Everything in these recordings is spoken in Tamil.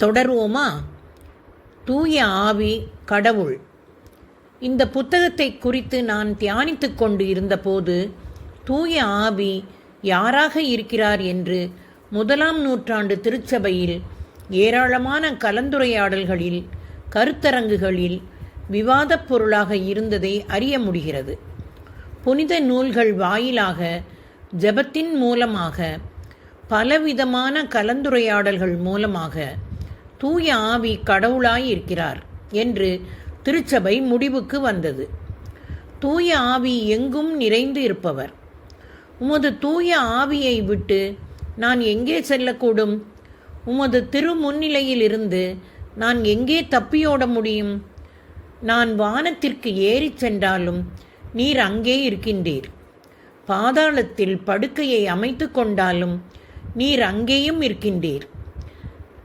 தொடருவோமா? தூய ஆவி கடவுள். இந்த புத்தகத்தை குறித்து நான் தியானித்து கொண்டு இருந்தபோது தூய ஆவி யாராக இருக்கிறார் என்று முதலாம் நூற்றாண்டு திருச்சபையில் ஏராளமான கலந்துரையாடல்களில் கருத்தரங்குகளில் விவாதப் பொருளாக இருந்ததை அறிய முடிகிறது. புனித நூல்கள் வாயிலாக ஜெபத்தின் மூலமாக பலவிதமான கலந்துரையாடல்கள் மூலமாக தூய ஆவி கடவுளாய் இருக்கிறார் என்று திருச்சபை முடிவுக்கு வந்தது. தூய ஆவி எங்கும் நிறைந்து இருப்பவர். உமது தூய ஆவியை விட்டு நான் எங்கே செல்லக்கூடும்? உமது திருமுன்னிலையிலிருந்து நான் எங்கே தப்பியோட முடியும்? நான் வானத்திற்கு ஏறிச் சென்றாலும் நீர் அங்கே இருக்கின்றீர். பாதாளத்தில் படுக்கையை அமைத்து கொண்டாலும் நீர் அங்கேயும் இருக்கின்றீர்.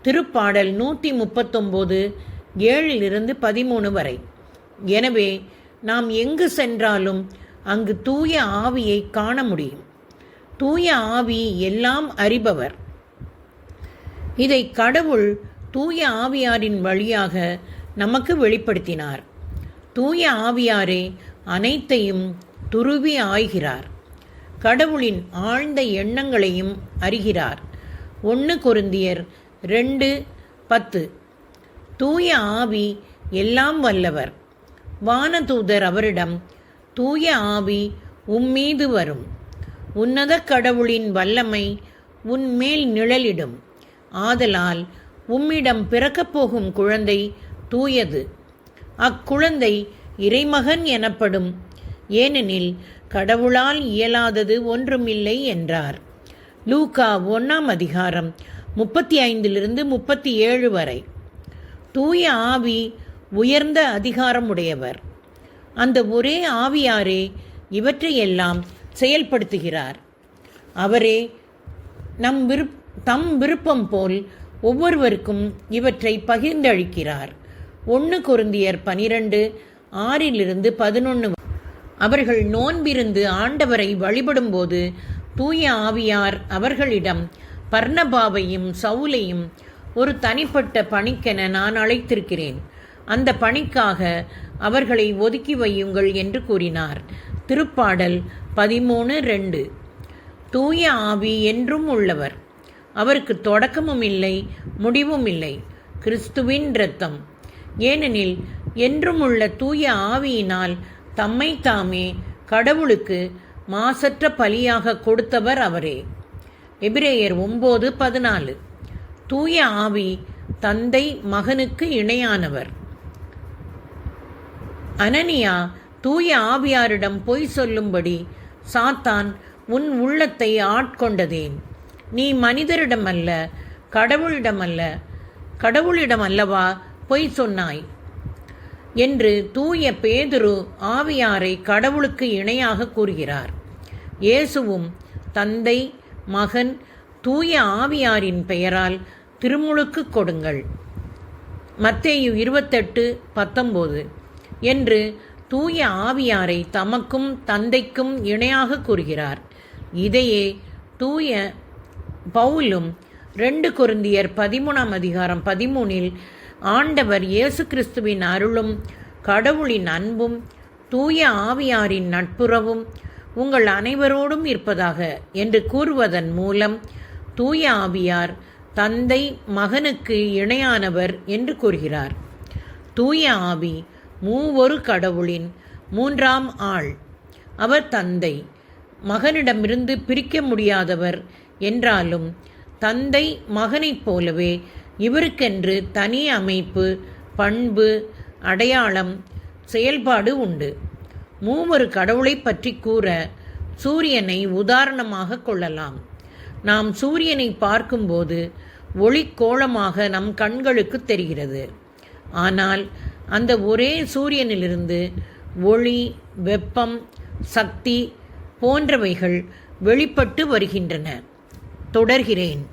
திருப்பாடல் நூற்றி முப்பத்தொம்போது ஏழிலிருந்து பதிமூணு வரை. எனவே நாம் எங்கு சென்றாலும் அங்கு தூய ஆவியை காண முடியும். தூய ஆவி எல்லாம் அறிபவர். இதை கடவுள் தூய ஆவியாரின் வழியாக நமக்கு வெளிப்படுத்தினார். தூய ஆவியாரே அனைத்தையும் துருவி ஆய்கிறார். கடவுளின் ஆழ்ந்த எண்ணங்களையும் அறிகிறார். ஒன்று குருந்தியர் ரெண்டு பத்து. தூய ஆவி எல்லாம் வல்லவர். வானதூதர் அவரிடம் தூய ஆவி உம்மீது வரும். உன்னத கடவுளின் வல்லமை உன்மேல் நிழலிடும். ஆதலால் உம்மிடம் பிறக்கப் போகும் குழந்தை தூயது. அக்குழந்தை இறைமகன் எனப்படும். ஏனெனில் கடவுளால் இயலாதது ஒன்றுமில்லை என்றார். லூகா ஒன்றாம் அதிகாரம் முப்பத்தி ஐந்திலிருந்து முப்பத்தி ஏழு வரை. தூய ஆவி உயர்ந்த அதிகாரம் உடையவர் அந்த ஒரே ஆவியாரே இவற்றையெல்லாம் செயல்படுத்துகிறார். அவரே நம் விருப் தம் விருப்பம் போல் ஒவ்வொருவருக்கும் இவற்றை பகிர்ந்தளிக்கிறார். ஒன்று கொருந்தியர் பனிரெண்டு ஆறிலிருந்து பதினொன்று அவர்கள் நோன்பிருந்து ஆண்டவரை வழிபடும்போது தூய ஆவியார் அவர்களிடம் பர்ணபாவையும் சவுலையும் ஒரு தனிப்பட்ட பணிக்கென நான் அழைத்திருக்கிறேன். அந்த பணிக்காக அவர்களை ஒதுக்கி வையுங்கள் என்று கூறினார். திருப்பாடல் பதிமூணு ரெண்டு. தூய ஆவி என்றும் உள்ளவர். அவருக்கு தொடக்கமும் இல்லை முடிவும் இல்லை கிறிஸ்துவின் இரத்தம். ஏனெனில் என்றும் உள்ள தூய ஆவியினால் தம்மை தாமே கடவுளுக்கு மாசற்ற பலியாக கொடுத்தவர் அவரே. எபிரேயர் ஒம்பது பதினாலு. தூய ஆவி தந்தை மகனுக்கு இணையானவர். அனனியா தூய ஆவியாரிடம் பொய் சொல்லும்படி சாத்தான் உன் உள்ளத்தை ஆட்கொண்டதேன். நீ மனிதரிடமல்ல கடவுளிடமல்ல கடவுளிடம் அல்லவா பொய் சொன்னாய்? என்று தூய பேதுரு ஆவியாரை கடவுளுக்கு இணையாக கூறுகிறார். இயேசுவும் தந்தை மகன் தூய ஆவியாரின் பெயரால் திருமுழுக்கு கொடுங்கள். மத்தேயு இருபத்தெட்டு பத்தொம்போது. என்று தூய ஆவியாரை தமக்கும் தந்தைக்கும் இணையாக கூறுகிறார். இதையே தூய பவுலும் ரெண்டு குருந்தியர் பதிமூணாம் அதிகாரம் பதிமூனில் ஆண்டவர் இயேசு கிறிஸ்துவின் அருளும் கடவுளின் அன்பும் தூய ஆவியாரின் நட்புறவும் உங்கள் அனைவரோடும் இருப்பதாக என்று கூறுவதன் மூலம் தூய ஆவியார் தந்தை மகனுக்கு இணையானவர் என்று கூறுகிறார். தூய ஆவி மூவொரு கடவுளின் மூன்றாம் ஆள். அவர் தந்தை மகனிடமிருந்து பிரிக்க முடியாதவர் என்றாலும் தந்தை மகனைப் போலவே இவருக்கென்று தனி அமைப்பு பண்பு அடையாளம் செயல்பாடு உண்டு. மூவொரு கடவுளை பற்றி கூற சூரியனை உதாரணமாக கொள்ளலாம். நாம் சூரியனை பார்க்கும்போது ஒளிக்கோளமாக நம் கண்களுக்கு தெரிகிறது. ஆனால் அந்த ஒரே சூரியனிலிருந்து ஒளி வெப்பம் சக்தி போன்றவைகள் வெளிப்பட்டு வருகின்றன. தொடர்கிறேன்.